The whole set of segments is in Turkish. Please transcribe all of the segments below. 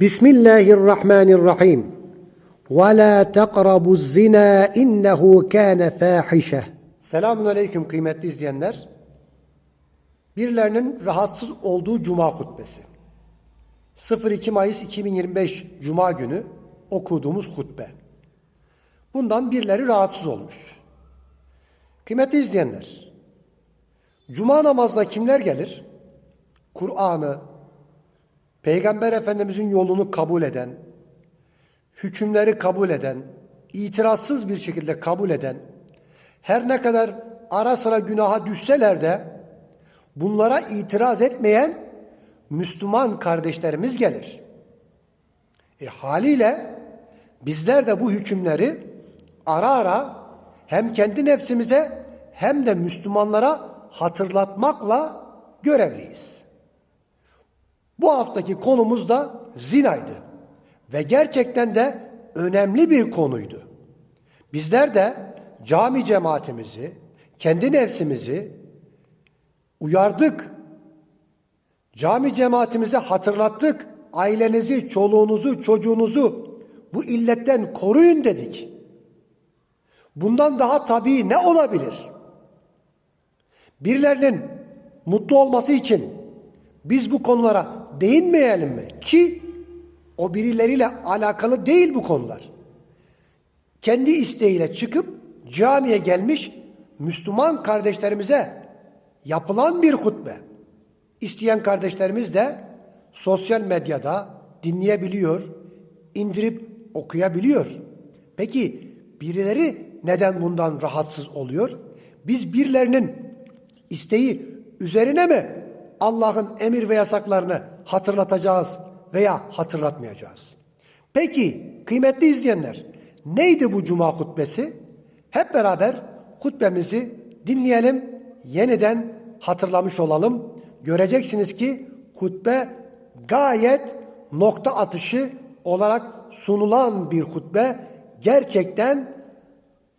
Bismillahirrahmanirrahim. Ve la teqrabu zina innehu kâne fâhişe. Selamun aleyküm kıymetli izleyenler. Birilerinin rahatsız olduğu cuma hutbesi. 02 Mayıs 2025 Cuma günü okuduğumuz hutbe. Bundan birileri rahatsız olmuş. Kıymetli izleyenler, Cuma namazına kimler gelir? Kur'an'ı, Peygamber Efendimizin yolunu kabul eden, hükümleri kabul eden, itirazsız bir şekilde kabul eden, her ne kadar ara sıra günaha düşseler de bunlara itiraz etmeyen Müslüman kardeşlerimiz gelir. E haliyle bizler de bu hükümleri ara ara hem kendi nefsimize hem de Müslümanlara hatırlatmakla görevliyiz. Bu haftaki konumuz da zinaydı. Ve gerçekten de önemli bir konuydu. Bizler de cami cemaatimizi, kendi nefsimizi uyardık. Cami cemaatimize hatırlattık. Ailenizi, çoluğunuzu, çocuğunuzu bu illetten koruyun dedik. Bundan daha tabii ne olabilir? Birilerinin mutlu olması için biz bu konulara değinmeyelim mi? Ki o birileriyle alakalı değil bu konular. Kendi isteğiyle çıkıp camiye gelmiş Müslüman kardeşlerimize yapılan bir hutbe. İsteyen kardeşlerimiz de sosyal medyada dinleyebiliyor, indirip okuyabiliyor. Peki birileri neden bundan rahatsız oluyor? Biz birilerinin isteği üzerine mi Allah'ın emir ve yasaklarını hatırlatacağız veya hatırlatmayacağız? Peki kıymetli izleyenler neydi bu cuma hutbesi? Hep beraber hutbemizi dinleyelim, yeniden hatırlamış olalım. Göreceksiniz ki hutbe gayet nokta atışı olarak sunulan bir hutbe gerçekten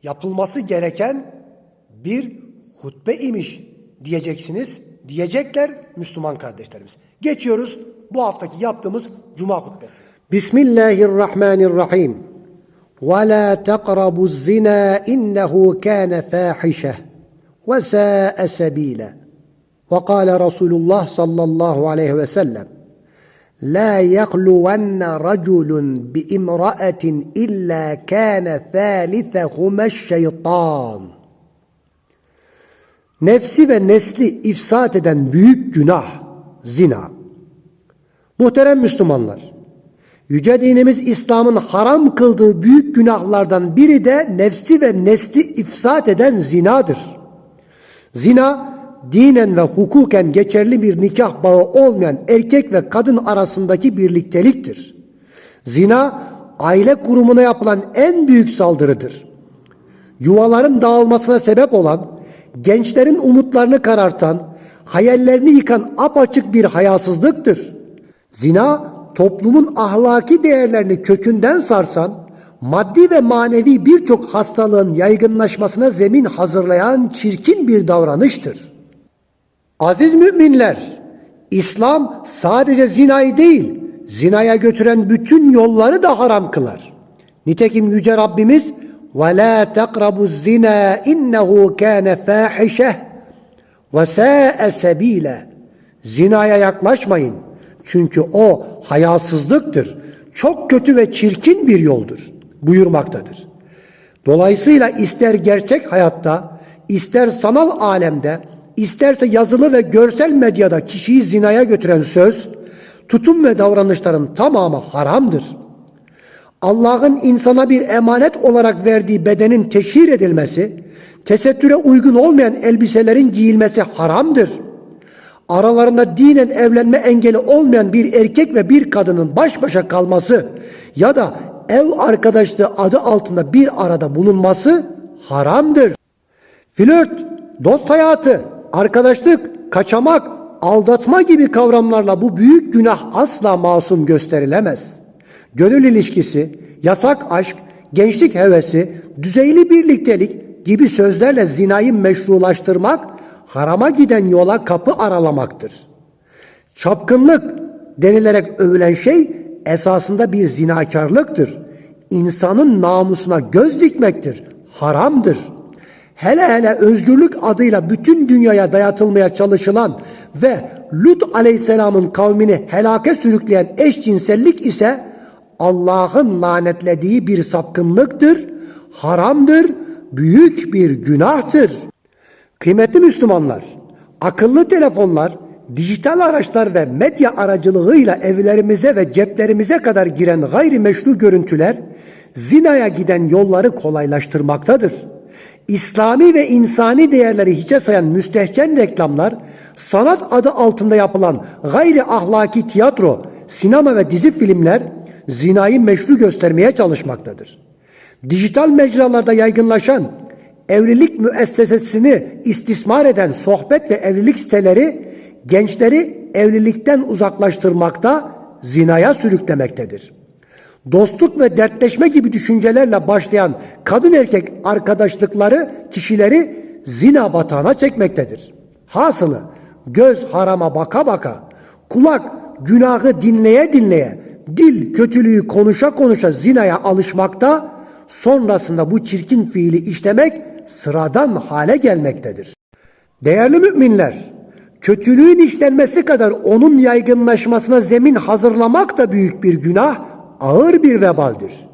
yapılması gereken bir hutbe imiş diyeceksiniz Diyecekler Müslüman kardeşlerimiz. Geçiyoruz bu haftaki yaptığımız cuma hutbesi. Bismillahirrahmanirrahim. ولا تقربوا الزنا إنه كان فاحشة وساء سبيلا وقال رسول الله صلى الله عليه وسلم لا يخلون رجل بامرأة إلا كان ثالثهما الشيطان Nefsi ve nesli ifsat eden büyük günah, zina. Muhterem Müslümanlar, Yüce dinimiz İslam'ın haram kıldığı büyük günahlardan biri de nefsi ve nesli ifsat eden zinadır. Zina, dinen ve hukuken geçerli bir nikah bağı olmayan erkek ve kadın arasındaki birlikteliktir. Zina, aile kurumuna yapılan en büyük saldırıdır. Yuvaların dağılmasına sebep olan, gençlerin umutlarını karartan, hayallerini yıkan apaçık bir hayasızlıktır. Zina, toplumun ahlaki değerlerini kökünden sarsan, maddi ve manevi birçok hastalığın yaygınlaşmasına zemin hazırlayan çirkin bir davranıştır. Aziz müminler, İslam sadece zinayı değil, zinaya götüren bütün yolları da haram kılar. Nitekim Yüce Rabbimiz وَلَا تَقْرَبُوا الزِّنَا اِنَّهُ كَانَ فَاحِشَةً وَسَاءَ سَب۪يلًا Zinaya yaklaşmayın. Çünkü o hayasızlıktır. Çok kötü ve çirkin bir yoldur buyurmaktadır. Dolayısıyla ister gerçek hayatta, ister sanal alemde, isterse yazılı ve görsel medyada kişiyi zinaya götüren söz, tutum ve davranışların tamamı haramdır. Allah'ın insana bir emanet olarak verdiği bedenin teşhir edilmesi, tesettüre uygun olmayan elbiselerin giyilmesi haramdır. Aralarında dinen evlenme engeli olmayan bir erkek ve bir kadının baş başa kalması ya da ev arkadaşlığı adı altında bir arada bulunması haramdır. Flört, dost hayatı, arkadaşlık, kaçamak, aldatma gibi kavramlarla bu büyük günah asla masum gösterilemez. Gönül ilişkisi, yasak aşk, gençlik hevesi, düzeyli birliktelik gibi sözlerle zinayı meşrulaştırmak, harama giden yola kapı aralamaktır. Çapkınlık denilerek övülen şey esasında bir zinakarlıktır. İnsanın namusuna göz dikmektir. Haramdır. Hele hele özgürlük adıyla bütün dünyaya dayatılmaya çalışılan ve Lut aleyhisselamın kavmini helake sürükleyen eşcinsellik ise Allah'ın lanetlediği bir sapkınlıktır, haramdır, büyük bir günahtır. Kıymetli Müslümanlar, akıllı telefonlar, dijital araçlar ve medya aracılığıyla evlerimize ve ceplerimize kadar giren gayrimeşru görüntüler zinaya giden yolları kolaylaştırmaktadır. İslami ve insani değerleri hiçe sayan müstehcen reklamlar, sanat adı altında yapılan gayri ahlaki tiyatro, sinema ve dizi filmler zinayı meşru göstermeye çalışmaktadır. Dijital mecralarda yaygınlaşan evlilik müessesesini istismar eden sohbet ve evlilik siteleri gençleri evlilikten uzaklaştırmakta, zinaya sürüklemektedir. Dostluk ve dertleşme gibi düşüncelerle başlayan kadın erkek arkadaşlıkları kişileri zina batağına çekmektedir. Hasılı göz harama baka baka, kulak günahı dinleye dinleye, dil kötülüğü konuşa konuşa zinaya alışmakta, sonrasında bu çirkin fiili işlemek sıradan hale gelmektedir. Değerli müminler, kötülüğün işlenmesi kadar onun yaygınlaşmasına zemin hazırlamak da büyük bir günah, ağır bir vebaldir.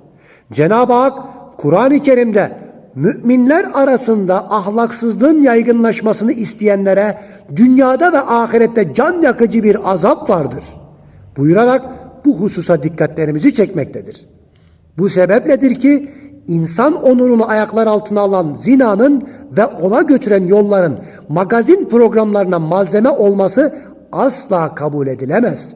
Cenab-ı Hak Kur'an-ı Kerim'de müminler arasında ahlaksızlığın yaygınlaşmasını isteyenlere dünyada ve ahirette can yakıcı bir azap vardır. Buyurarak bu hususa dikkatlerimizi çekmektedir. Bu sebepledir ki insan onurunu ayaklar altına alan zinanın ve ona götüren yolların magazin programlarına malzeme olması asla kabul edilemez.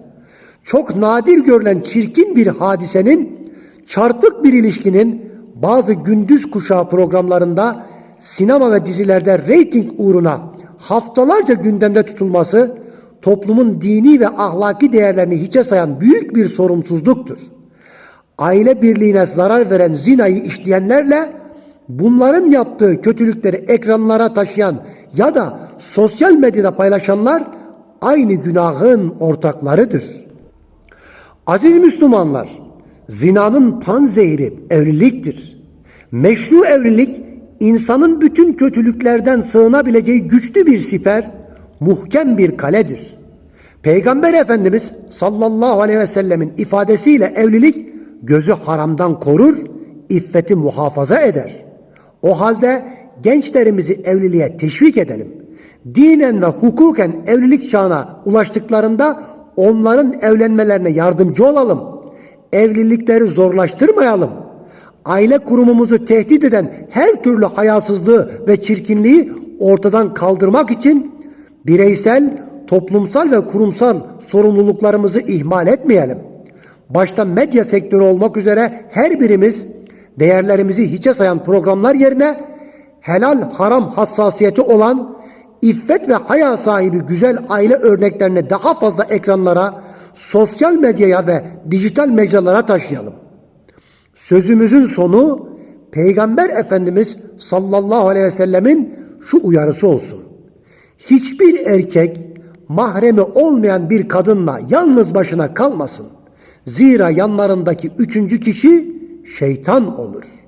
Çok nadir görülen çirkin bir hadisenin, çarpık bir ilişkinin bazı gündüz kuşağı programlarında sinema ve dizilerde reyting uğruna haftalarca gündemde tutulması toplumun dini ve ahlaki değerlerini hiçe sayan büyük bir sorumsuzluktur aile birliğine zarar veren zinayı işleyenlerle bunların yaptığı kötülükleri ekranlara taşıyan ya da sosyal medyada paylaşanlar aynı günahın ortaklarıdır. Aziz Müslümanlar, zinanın panzehiri evliliktir. Meşru evlilik insanın bütün kötülüklerden sığınabileceği güçlü bir siper, muhkem bir kaledir. Peygamber Efendimiz sallallahu aleyhi ve sellemin ifadesiyle evlilik gözü haramdan korur, iffeti muhafaza eder. O halde gençlerimizi evliliğe teşvik edelim. Dinen ve hukuken evlilik çağına ulaştıklarında onların evlenmelerine yardımcı olalım. Evlilikleri zorlaştırmayalım. Aile kurumumuzu tehdit eden her türlü hayasızlığı ve çirkinliği ortadan kaldırmak için bireysel, toplumsal ve kurumsal sorumluluklarımızı ihmal etmeyelim başta medya sektörü olmak üzere her birimiz değerlerimizi hiçe sayan programlar yerine helal haram hassasiyeti olan iffet ve haya sahibi güzel aile örneklerini daha fazla ekranlara, sosyal medyaya ve dijital mecralara taşıyalım. Sözümüzün sonu Peygamber Efendimiz sallallahu aleyhi ve sellemin şu uyarısı olsun. Hiçbir erkek mahremi olmayan bir kadınla yalnız başına kalmasın. Zira yanlarındaki üçüncü kişi şeytan olur.''